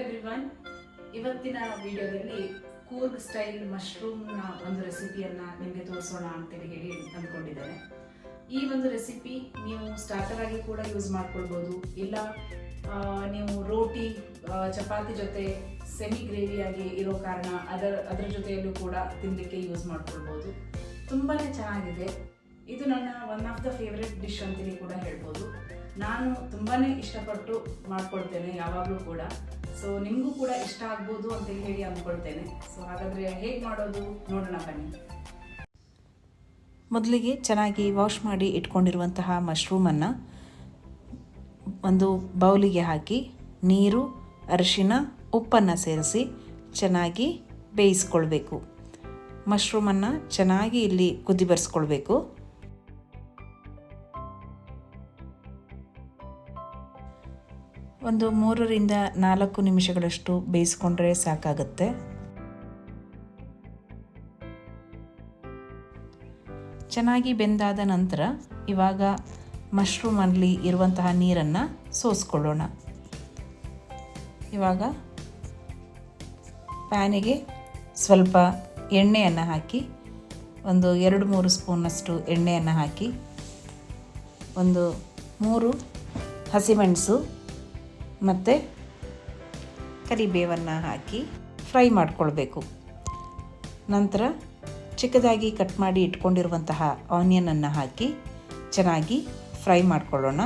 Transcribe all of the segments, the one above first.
Everyone ಇವತ್ತಿನ ವಿಡಿಯೋದಲ್ಲಿ Coorg style ಮಶ್ರೂಮ್ನ ಒಂದು ರೆಸಿಪಿಯನ್ನ ನಿಮಗೆ ತೋರಿಸೋಣ ಅಂತೇಳಿ ಹೇಳಿ ಅಂದ್ಕೊಂಡಿದ್ದೇನೆ. ಈ ಒಂದು ರೆಸಿಪಿ ನೀವು ಸ್ಟಾರ್ಟರ್ ಆಗಿ ಕೂಡ ಯೂಸ್ ಮಾಡ್ಕೊಳ್ಬೋದು. ಇಲ್ಲ ನೀವು ರೋಟಿ ಚಪಾತಿ ಜೊತೆ ಸೆಮಿ ಗ್ರೇವಿಯಾಗಿ ಇರೋ ಕಾರಣ ಅದರ ಅದರ ಜೊತೆಯಲ್ಲೂ ಕೂಡ ತಿನ್ನಲಿಕ್ಕೆ ಯೂಸ್ ಮಾಡ್ಕೊಳ್ಬೋದು. ತುಂಬಾ ಚೆನ್ನಾಗಿದೆ. ಇದು ನನ್ನ one of the favourite dish ಅಂತೇಳಿ ಕೂಡ ಹೇಳ್ಬೋದು. ನಾನು ತುಂಬಾ ಇಷ್ಟಪಟ್ಟು ಮಾಡ್ಕೊಳ್ತೇನೆ ಯಾವಾಗಲೂ ಕೂಡ. ಸೊ ನಿಮಗೂ ಕೂಡ ಇಷ್ಟ ಆಗ್ಬೋದು ಅಂತ ಹೇಳಿ ಅಂದ್ಕೊಳ್ತೇನೆ. ಸೊ ಹಾಗಾದರೆ ಹೇಗೆ ಮಾಡೋದು? ನೋಡೋಣ ಬನ್ನಿ. ಮೊದಲಿಗೆ ಚೆನ್ನಾಗಿ ವಾಶ್ ಮಾಡಿ ಇಟ್ಕೊಂಡಿರುವಂತಹ ಮಶ್ರೂಮನ್ನು ಒಂದು ಬೌಲಿಗೆ ಹಾಕಿ ನೀರು, ಅರಿಶಿನ, ಉಪ್ಪನ್ನು ಸೇರಿಸಿ ಚೆನ್ನಾಗಿ ಬೇಯಿಸ್ಕೊಳ್ಬೇಕು. ಮಶ್ರೂಮನ್ನು ಚೆನ್ನಾಗಿ ಇಲ್ಲಿ ಕುದಿ ಬರ್ಸ್ಕೊಳ್ಬೇಕು ಒಂದು ಮೂರರಿಂದ ನಾಲ್ಕು ನಿಮಿಷಗಳಷ್ಟು ಬೇಯಿಸ್ಕೊಂಡ್ರೆ ಸಾಕಾಗುತ್ತೆ. ಚೆನ್ನಾಗಿ ಬೆಂದಾದ ನಂತರ ಇವಾಗ ಮಶ್ರೂಮಲ್ಲಿ ಇರುವಂತಹ ನೀರನ್ನು ಸೋಸ್ಕೊಳ್ಳೋಣ. ಇವಾಗ ಪ್ಯಾನಿಗೆ ಸ್ವಲ್ಪ ಎಣ್ಣೆಯನ್ನು ಹಾಕಿ, ಒಂದು ಎರಡು ಮೂರು ಸ್ಪೂನಷ್ಟು ಎಣ್ಣೆಯನ್ನು ಹಾಕಿ, ಒಂದು ಮೂರು ಹಸಿಮೆಣಸು ಮತ್ತು ಕರಿಬೇವನ್ನು ಹಾಕಿ ಫ್ರೈ ಮಾಡಿಕೊಳ್ಬೇಕು. ನಂತರ ಚಿಕ್ಕದಾಗಿ ಕಟ್ ಮಾಡಿ ಇಟ್ಕೊಂಡಿರುವಂತಹ ಆನಿಯನನ್ನು ಹಾಕಿ ಚೆನ್ನಾಗಿ ಫ್ರೈ ಮಾಡಿಕೊಳ್ಳೋಣ.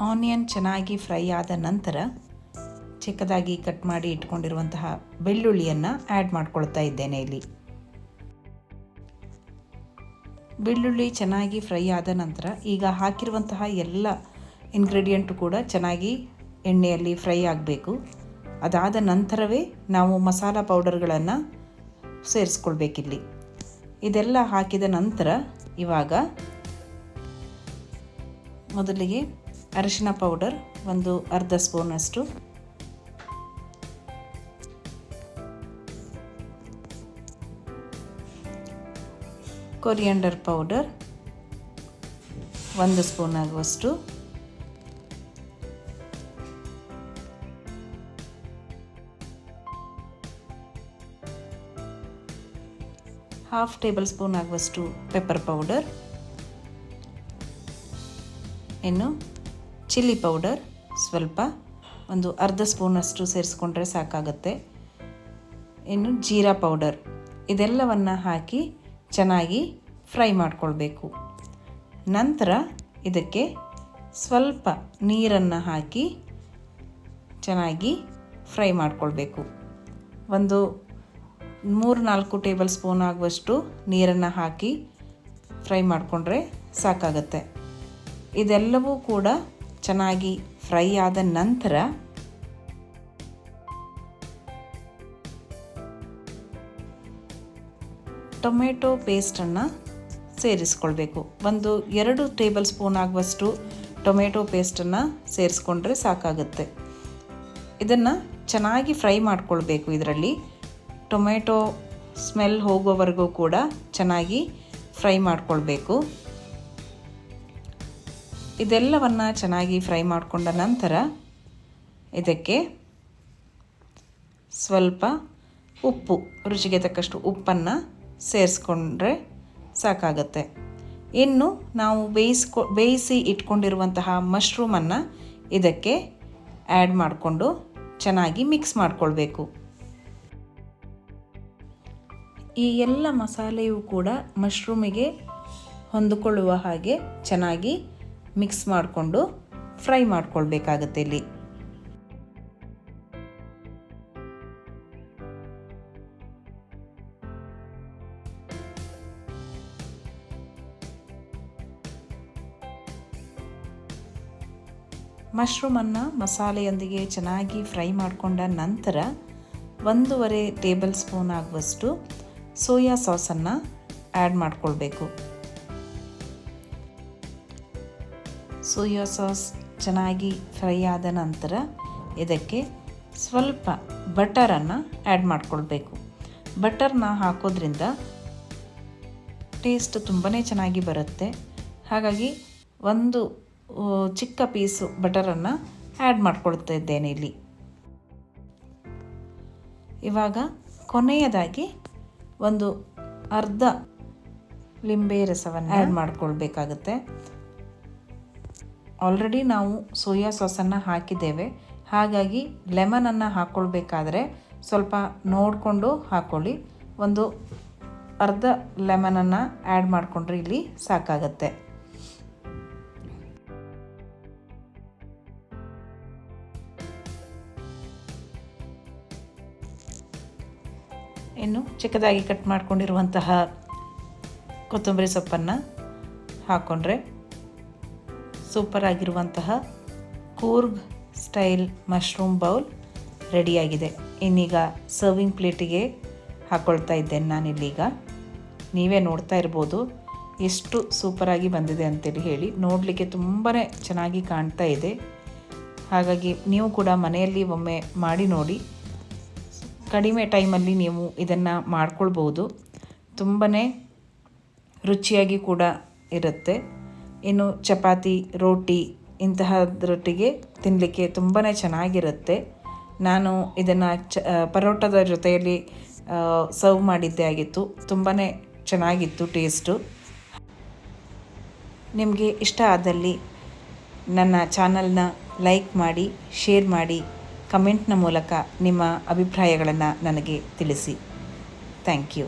ಆನಿಯನ್ ಚೆನ್ನಾಗಿ ಫ್ರೈ ಆದ ನಂತರ ಚಿಕ್ಕದಾಗಿ ಕಟ್ ಮಾಡಿ ಇಟ್ಕೊಂಡಿರುವಂತಹ ಬೆಳ್ಳುಳ್ಳಿಯನ್ನು ಆ್ಯಡ್ ಮಾಡ್ಕೊಳ್ತಾ ಇದ್ದೇನೆ ಇಲ್ಲಿ. ಬೆಳ್ಳುಳ್ಳಿ ಚೆನ್ನಾಗಿ ಫ್ರೈ ಆದ ನಂತರ ಈಗ ಹಾಕಿರುವಂತಹ ಎಲ್ಲ ಇಂಗ್ರೀಡಿಯೆಂಟು ಕೂಡ ಚೆನ್ನಾಗಿ ಎಣ್ಣೆಯಲ್ಲಿ ಫ್ರೈ ಆಗಬೇಕು. ಅದಾದ ನಂತರವೇ ನಾವು ಮಸಾಲ ಪೌಡರ್ಗಳನ್ನು ಸೇರಿಸ್ಕೊಳ್ಬೇಕಿಲ್ಲಿ. ಇದೆಲ್ಲ ಹಾಕಿದ ನಂತರ ಇವಾಗ ಮೊದಲಿಗೆ ಅರಿಶಿನ ಪೌಡರ್ ಒಂದು ಅರ್ಧ ಸ್ಪೂನಷ್ಟು ಕೊರಿಯಂಡರ್ ಪೌಡರ್ ಒಂದು ಸ್ಪೂನ್ ಆಗುವಷ್ಟು. ಹಾಫ್ ಟೇಬಲ್ ಸ್ಪೂನ್ ಆಗುವಷ್ಟು ಪೆಪ್ಪರ್ ಪೌಡರ್ ಇನ್ನು ಚಿಲ್ಲಿ ಪೌಡರ್ ಸ್ವಲ್ಪ, ಒಂದು ಅರ್ಧ ಸ್ಪೂನಷ್ಟು ಸೇರಿಸ್ಕೊಂಡ್ರೆ ಸಾಕಾಗುತ್ತೆ. ಇನ್ನು ಜೀರಾ ಪೌಡರ್ ಇದೆಲ್ಲವನ್ನು ಹಾಕಿ ಚೆನ್ನಾಗಿ ಫ್ರೈ ಮಾಡಿಕೊಳ್ಬೇಕು. ನಂತರ ಇದಕ್ಕೆ ಸ್ವಲ್ಪ ನೀರನ್ನು ಹಾಕಿ ಚೆನ್ನಾಗಿ ಫ್ರೈ ಮಾಡಿಕೊಳ್ಬೇಕು. ಒಂದು ಮೂರು ನಾಲ್ಕು ಟೇಬಲ್ ಸ್ಪೂನ್ ಆಗುವಷ್ಟು ನೀರನ್ನು ಹಾಕಿ ಫ್ರೈ ಮಾಡಿಕೊಂಡ್ರೆ ಸಾಕಾಗತ್ತೆ. ಇದೆಲ್ಲವೂ ಕೂಡ ಚೆನ್ನಾಗಿ ಫ್ರೈ ಆದ ನಂತರ ಟೊಮೆಟೊ ಪೇಸ್ಟನ್ನು ಸೇರಿಸ್ಕೊಳ್ಬೇಕು. ಒಂದು ಎರಡು ಟೇಬಲ್ ಸ್ಪೂನ್ ಆಗುವಷ್ಟು ಟೊಮೆಟೊ ಪೇಸ್ಟನ್ನು ಸೇರಿಸ್ಕೊಂಡ್ರೆ ಸಾಕಾಗುತ್ತೆ. ಇದನ್ನು ಚೆನ್ನಾಗಿ ಫ್ರೈ ಮಾಡ್ಕೊಳ್ಬೇಕು ಇದರಲ್ಲಿ. ಟೊಮೆಟೊ ಸ್ಮೆಲ್ ಹೋಗೋವರೆಗೂ ಕೂಡ ಚೆನ್ನಾಗಿ ಫ್ರೈ ಮಾಡಿಕೊಳ್ಬೇಕು. ಇದೆಲ್ಲವನ್ನು ಚೆನ್ನಾಗಿ ಫ್ರೈ ಮಾಡಿಕೊಂಡ ನಂತರ ಇದಕ್ಕೆ ಸ್ವಲ್ಪ ಉಪ್ಪು, ರುಚಿಗೆ ತಕ್ಕಷ್ಟು ಉಪ್ಪನ್ನು ಸೇರಿಸ್ಕೊಂಡ್ರೆ ಸಾಕಾಗತ್ತೆ. ಇನ್ನು ನಾವು ಬೇಯಿಸ್ಕೊ, ಬೇಯಿಸಿ ಇಟ್ಕೊಂಡಿರುವಂತಹ ಮಶ್ರೂಮನ್ನು ಇದಕ್ಕೆ ಆ್ಯಡ್ ಮಾಡಿಕೊಂಡು ಚೆನ್ನಾಗಿ ಮಿಕ್ಸ್ ಮಾಡಿಕೊಳ್ಬೇಕು. ಈ ಎಲ್ಲ ಮಸಾಲೆಯು ಕೂಡ ಮಶ್ರೂಮಿಗೆ ಹೊಂದಿಕೊಳ್ಳುವ ಹಾಗೆ ಚೆನ್ನಾಗಿ ಮಿಕ್ಸ್ ಮಾಡಿಕೊಂಡು ಫ್ರೈ ಮಾಡ್ಕೊಳ್ಬೇಕಾಗತ್ತೆ ಇಲ್ಲಿ. ಮಶ್ರೂಮನ್ನು ಮಸಾಲೆಯೊಂದಿಗೆ ಚೆನ್ನಾಗಿ ಫ್ರೈ ಮಾಡಿಕೊಂಡ ನಂತರ ಒಂದೂವರೆ ಟೇಬಲ್ ಸ್ಪೂನ್ ಆಗುವಷ್ಟು ಸೋಯಾ ಸಾಸನ್ನು ಆ್ಯಡ್ ಮಾಡಿಕೊಳ್ಬೇಕು. ಸೋಯಾ ಸಾಸ್ ಚೆನ್ನಾಗಿ ಫ್ರೈ ಆದ ನಂತರ ಇದಕ್ಕೆ ಸ್ವಲ್ಪ ಬಟರನ್ನು ಆ್ಯಡ್ ಮಾಡಿಕೊಳ್ಬೇಕು. ಬಟರ್ನ ಹಾಕೋದ್ರಿಂದ ಟೇಸ್ಟ್ ತುಂಬಾ ಚೆನ್ನಾಗಿ ಬರುತ್ತೆ. ಹಾಗಾಗಿ ಒಂದು ಚಿಕ್ಕ ಪೀಸು ಬಟರನ್ನು ಆ್ಯಡ್ ಮಾಡ್ಕೊಳ್ತಾ ಇದ್ದೇನೆ ಇಲ್ಲಿ. ಇವಾಗ ಕೊನೆಯದಾಗಿ ಒಂದು ಅರ್ಧ ಲಿಂಬೆ ರಸವನ್ನು ಆ್ಯಡ್ ಮಾಡ್ಕೊಳ್ಬೇಕಾಗುತ್ತೆ. ಆಲ್ರೆಡಿ ನಾವು ಸೋಯಾ ಸಾಸನ್ನು ಹಾಕಿದ್ದೇವೆ. ಹಾಗಾಗಿ ಲೆಮನನ್ನು ಹಾಕ್ಕೊಳ್ಬೇಕಾದ್ರೆ ಸ್ವಲ್ಪ ನೋಡಿಕೊಂಡು ಹಾಕ್ಕೊಳ್ಳಿ ಒಂದು ಅರ್ಧ ಲೆಮನನ್ನು ಆ್ಯಡ್ ಮಾಡಿಕೊಂಡ್ರೆ ಇಲ್ಲಿ ಸಾಕಾಗತ್ತೆ. ಇನ್ನು ಚಿಕ್ಕದಾಗಿ ಕಟ್ ಮಾಡಿಕೊಂಡಿರುವಂತಹ ಕೊತ್ತಂಬರಿ ಸೊಪ್ಪನ್ನು ಹಾಕ್ಕೊಂಡ್ರೆ ಸೂಪರ್ ಆಗಿರುವಂತಹ ಕೂರ್ಗ್ ಸ್ಟೈಲ್ ಮಶ್ರೂಮ್ ಬೌಲ್ ರೆಡಿಯಾಗಿದೆ. ಇನ್ನೀಗ ಸರ್ವಿಂಗ್ ಪ್ಲೇಟಿಗೆ ಹಾಕ್ಕೊಳ್ತಾ ಇದ್ದೇನೆ ನಾನಿಲ್ಲೀಗ. ನೀವೇ ನೋಡ್ತಾ ಇರ್ಬೋದು ಎಷ್ಟು ಸೂಪರಾಗಿ ಬಂದಿದೆ ಅಂತೇಳಿ ಹೇಳಿ. ನೋಡಲಿಕ್ಕೆ ತುಂಬಾ ಚೆನ್ನಾಗಿ ಕಾಣ್ತಾ ಇದೆ. ಹಾಗಾಗಿ ನೀವು ಕೂಡ ಮನೆಯಲ್ಲಿ ಒಮ್ಮೆ ಮಾಡಿ ನೋಡಿ. ಕಡಿಮೆ ಟೈಮಲ್ಲಿ ನೀವು ಇದನ್ನು ಮಾಡ್ಕೊಳ್ಬೋದು. ತುಂಬಾ ರುಚಿಯಾಗಿ ಕೂಡ ಇರುತ್ತೆ. ಇನ್ನು ಚಪಾತಿ, ರೋಟಿ ಇಂತಹದ್ರೊಟ್ಟಿಗೆ ತಿನ್ನಲಿಕ್ಕೆ ತುಂಬಾ ಚೆನ್ನಾಗಿರುತ್ತೆ. ನಾನು ಇದನ್ನು ಚ ಪರೋಟದ ಜೊತೆಯಲ್ಲಿ ಸರ್ವ್ ಮಾಡಿದ್ದೇ ಆಗಿತ್ತು. ತುಂಬಾ ಚೆನ್ನಾಗಿತ್ತು ಟೇಸ್ಟು. ನಿಮಗೆ ಇಷ್ಟ ಆದಲ್ಲಿ ನನ್ನ ಚಾನಲ್ನ ಲೈಕ್ ಮಾಡಿ, ಶೇರ್ ಮಾಡಿ. ಕಮೆಂಟ್ನ ಮೂಲಕ ನಿಮ್ಮ ಅಭಿಪ್ರಾಯಗಳನ್ನು ನನಗೆ ತಿಳಿಸಿ. Thank you.